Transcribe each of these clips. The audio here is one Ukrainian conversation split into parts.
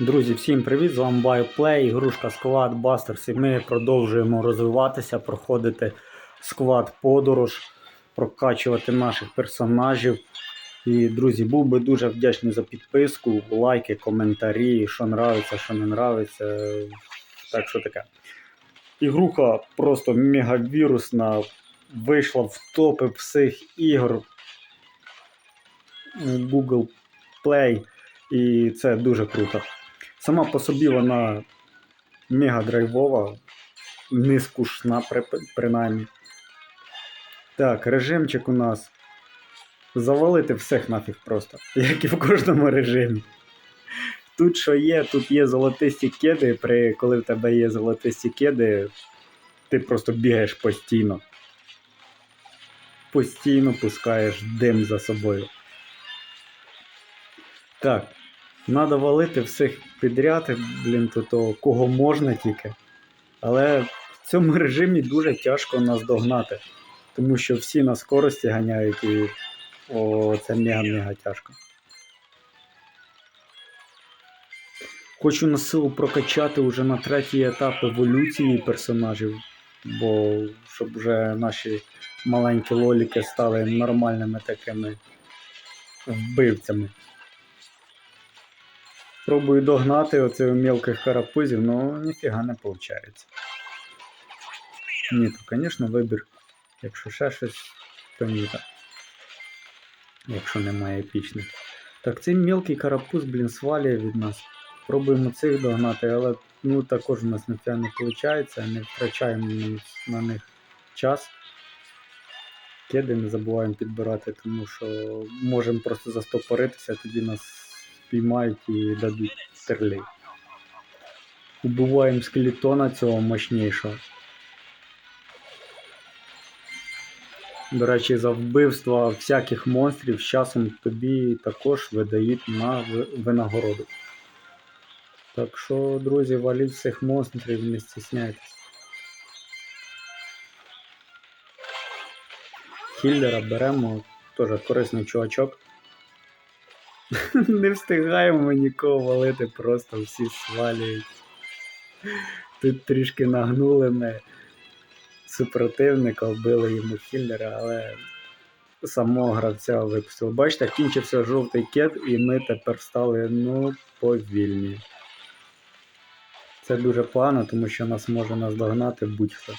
Друзі, всім привіт! З вами BioPlay, ігрушка Squad Busters. І ми продовжуємо розвиватися, проходити сквад подорож, прокачувати наших персонажів. І, друзі, був би дуже вдячний за підписку, лайки, коментарі, що нравиться, що не нравиться. Так що таке. Ігруха просто мегавірусна, вийшла в топи всіх ігор Google Play. І це дуже круто. Сама по собі вона мега драйвова, не принаймні. Так, режимчик у нас. Завалити всіх нафіг просто, як і в кожному режимі. Тут що є, тут є золотисті кеди, при, коли в тебе є золотисті кеди, ти просто бігаєш постійно. Постійно пускаєш дим за собою. Так, Надо валити всіх підряд, блін, то, то кого можна тільки. Але в цьому режимі дуже тяжко нас догнати. Тому що всі на скорості ганяють і о, це мега-мега тяжко. Хочу на силу прокачати вже на третій етап еволюції персонажів, бо щоб вже наші маленькі лоліки стали нормальними такими вбивцями. Пробую догнати оцих мелких карапузів, але ніфіга не виходить. Ні, то, звісно, вибір. Якщо ще щось, то ні так. Якщо немає епічних. Так, цей мелкий карапуз, блін, свалює від нас. Пробуємо цих догнати, але ну, також у нас ніфіга не виходить, не втрачаємо на- на них час. Кеди не забуваємо підбирати, тому що можемо просто застопоритися, тоді нас спіймають і дадуть стерлей. Убиваємо скелетона цього мощнішого. До речі, за вбивство всяких монстрів з часом тобі також видають на винагороду. Так що, друзі, валіть всіх монстрів, не стісняйтесь. Хіллера беремо, теж корисний чувачок. Не встигаємо нікого валити, просто всі свалюють. Тут трішки нагнули ми супротивника, вбили йому хіллера, але самого гравця випустили. Бачите, кінчився жовтий кет, і ми тепер стали ну, повільні. Це дуже погано, тому що нас може наздогнати будь-хто.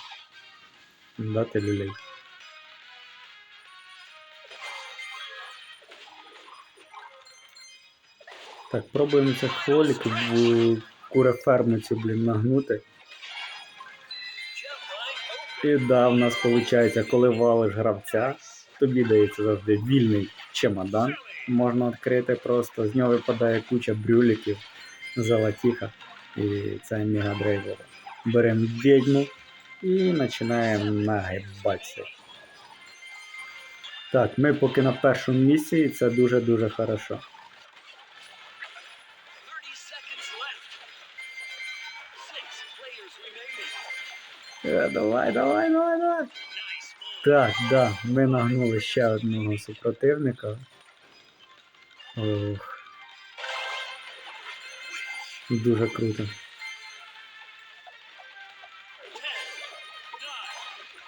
Дати люлей. Так, пробуємо цих кроликів в курефермицю, блін, нагнути. І да, в нас виходить, коли валиш гравця, тобі дається завжди вільний чемодан. Можна відкрити просто, з нього випадає куча брюліків, золотіха. І це мега драйвово. Беремо відьму і починаємо нагибатися. Так, ми поки на першому і це дуже-дуже хорошо. Давай, давай, давай, давай. Так, да, ми нагнули ще одного супротивника. Ох. Дуже круто.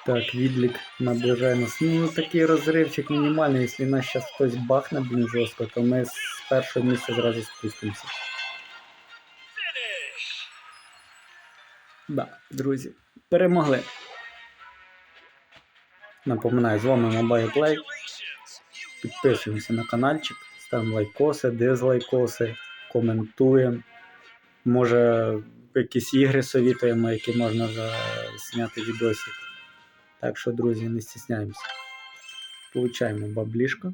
Так, відлік наближає нас. Ну, такий розривчик мінімальний, якщо нас зараз хтось бахне, блін, жорстко, то ми з першого місця зразу спустимося. Да, друзі, перемогли. Напоминаю, з вами Mobile Play. Підписуємося на каналчик, ставимо лайкоси, дизлайкоси, коментуємо. Може, якісь ігри совітуємо, які можна зняти відосик. Так що, друзі, не стісняємося. Получаємо баблішко.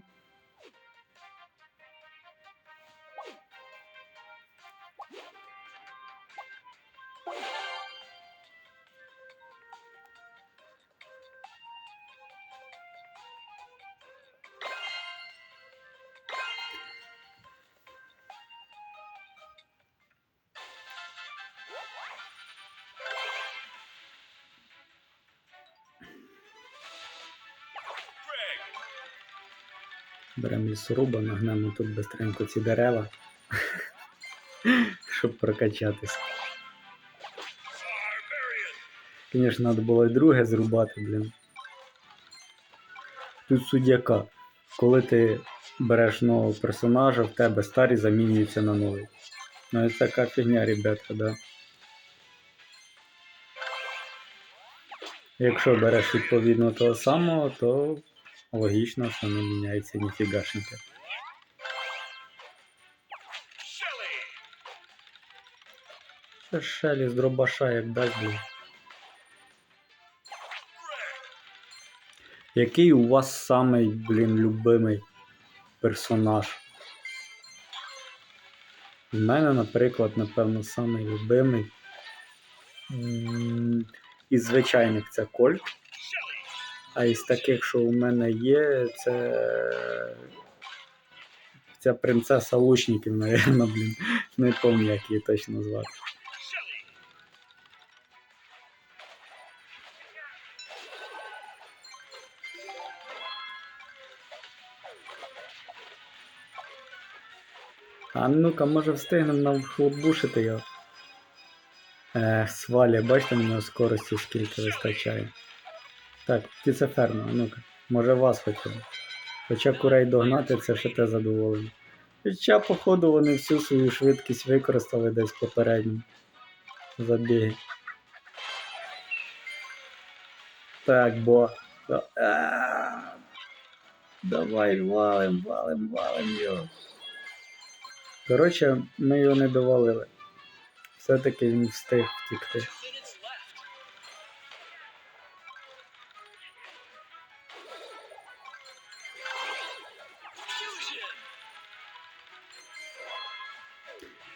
Беремо лісоруба, нагнемо тут бистренько ці дерева. щоб прокачатися. Звісно, треба було і друге зрубати, блін. Тут суть яка. Коли ти береш нового персонажа, в тебе старий замінюється на новий. Ну, ось така фігня, ребятка, да. Якщо береш відповідно того самого, то логічно, що не міняється ніфігашенька. Це Шелі з дробаша як дасть, блін. Який у вас самий, блін, любимий персонаж? У мене, наприклад, напевно, самий любимий. Із звичайних це Кольт. А із таких, що у мене є, це. Ця принцеса лучників, напевно, блін. Не пам'ятаю, як її точно звати. А ну-ка, може встигнемо нам хлопбушити його. Ех, сваля, бачите, на нього скорості скільки вистачає. Так, птицеферма, ну-ка. Може вас хоча. Хоча курей догнати, це ще те задоволення. Хоча, походу, вони всю свою швидкість використали десь попередньо. Забіги. Так, бо. Давай валим, валим, валим його. Коротше, ми його не довалили. Все-таки він встиг втікти.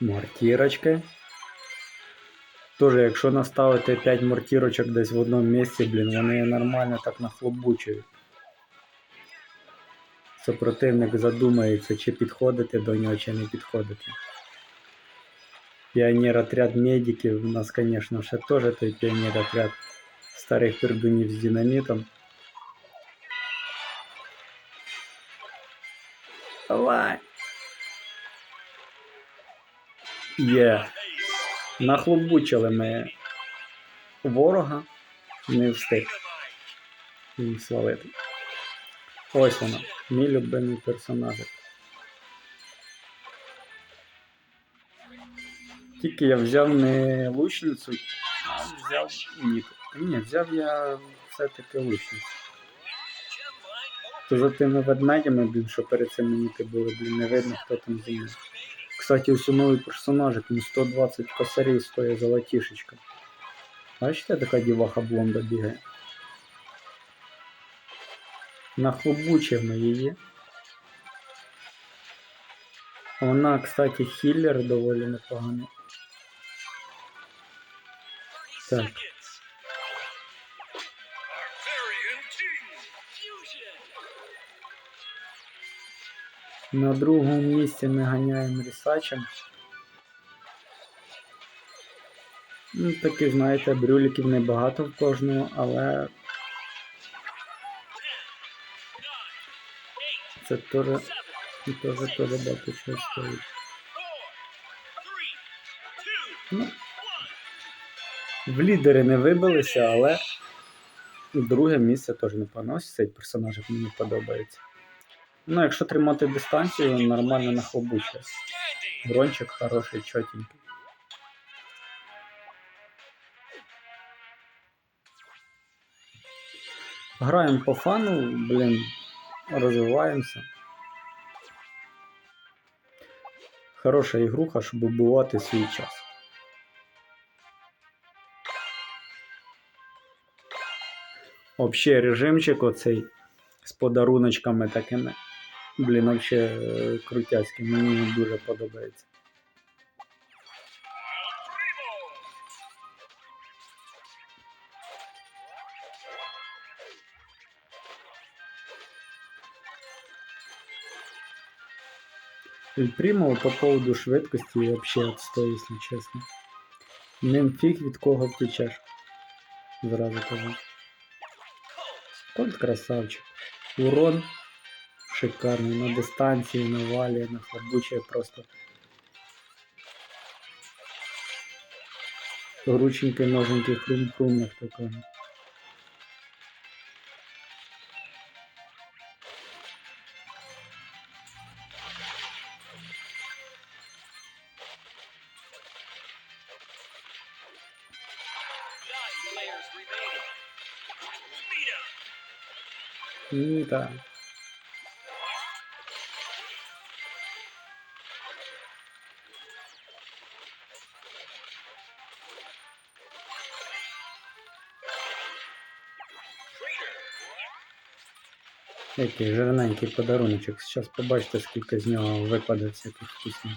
Мортірочки. Тоже, якщо наставити 5 мортірочок десь в одному місці, блін, вони нормально так нахлобучують. Супротивник задумається, чи підходити до нього, чи не підходити. Піонер отряд медиків, у нас, звісно, ще теж той піонер отряд старих пердунів з динамітом. Давай! Є. Нахлобучили ми ворога, не встиг їм свалити. Ось вона, мій любимий персонаж. Тільки я взяв не лучницю, а взяв ні. Ні, взяв я все-таки лучницю. То за тими ведмедями, блін, що перед цим мені були, блін, не видно, хто там зі мною. Кстати, ось новий персонажик, ну 120 косарей стоїть золотішечка. Бачите, така діваха блонда бігає. Нахлобучимо її. Вона, кстати, хіллер доволі непоганий. Так. На другому місці ми ганяємо рісачем. Ну, такі, знаєте, брюліків небагато в кожного, але 10, 9, 8, це теж 7, теж теж багато чого стоїть. 4, 3, 2, Ну, в лідери не вибилися, але друге місце теж непогано. Ось цей персонаж мені подобається. Ну, якщо тримати дистанцію, нормально нахлобучує. Брончик хороший, чотенький. Граємо по фану, блін, розвиваємося. Хороша ігруха, щоб убивати свій час. Взагалі режимчик оцей з подаруночками такими. Блін, взагалі крутяцький, мені дуже подобається. Примо по поводу швидкості вообще отстой, якщо чесно. Ним фіг від кого втечеш. Зразу кажу. Кольт красавчик. Урон шикарний. На дистанції, на валі, на хлопуче просто. Рученьки, ноженьки, хрум-хрум, як то кажуть. Nine players Який жирненький подаруночок. Зараз побачите, скільки з нього випаде всяких вкусних.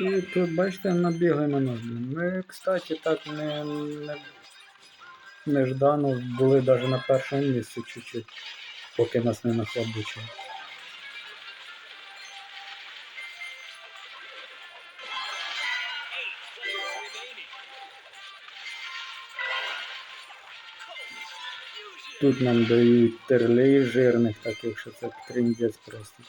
І тут, бачите, набігли на нас. Ми, кстати, так не, не, неждано були навіть на першому місці чуть-чуть, поки нас не нахлобучили. Тут нам дають терлей жирних таких, що це триндець просто.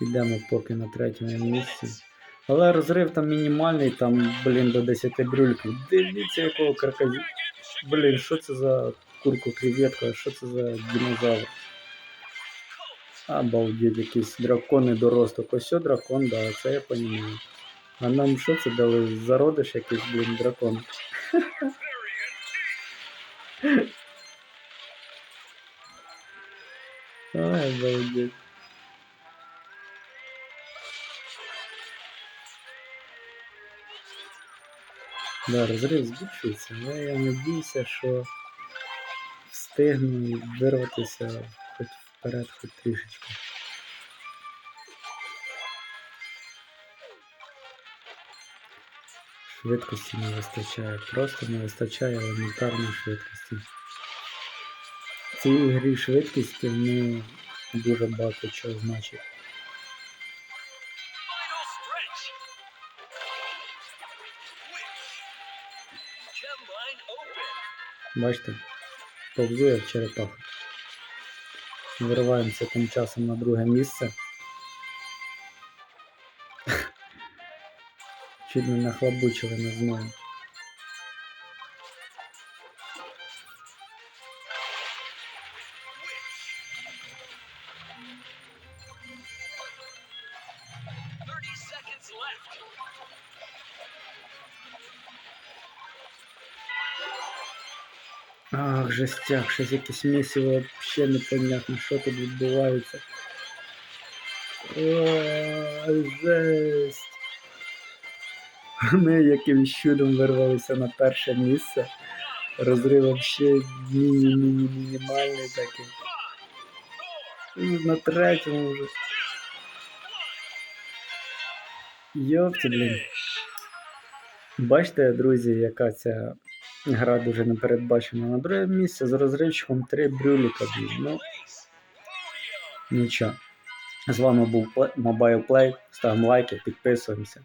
Йдемо поки на третьому місці. Але розрив там мінімальний, там, блін, до 10 брюльків. Дивіться, якого карказі. Блін, що це за курку креветка, що це за динозавр? Обалдеть, якийсь дракон недоросток. Ось о дракон, да, це я розумію. А нам що це дали? Зародиш якийсь, блін, дракон. Ай, обалдеть. Да, розрив збільшується, але я надіюся, що встигну вирватися хоч вперед, хоч трішечки. Швидкості не вистачає, просто не вистачає елементарної швидкості. В цій грі швидкість ну, дуже багато чого значить. Бачите, повзу як черепаха. Вириваємося тим часом на друге місце. Чуть не нахлобучили нас знову. Thirty seconds left. Ах, жестяк, щось якесь місиво, взагалі непонятно, що тут відбувається. Ой, жесть. Ми якимсь чудом вирвалися на перше місце. Розрив взагалі міні-міні-мінімальний такий. На третьому вже. Йопті, блін. Бачите, друзі, яка ця гра дуже непередбачена. На друге місце з розривчиком 3 брюліка. Ну, нічого. З вами був Mobile Play. Ставимо лайки, підписуємося.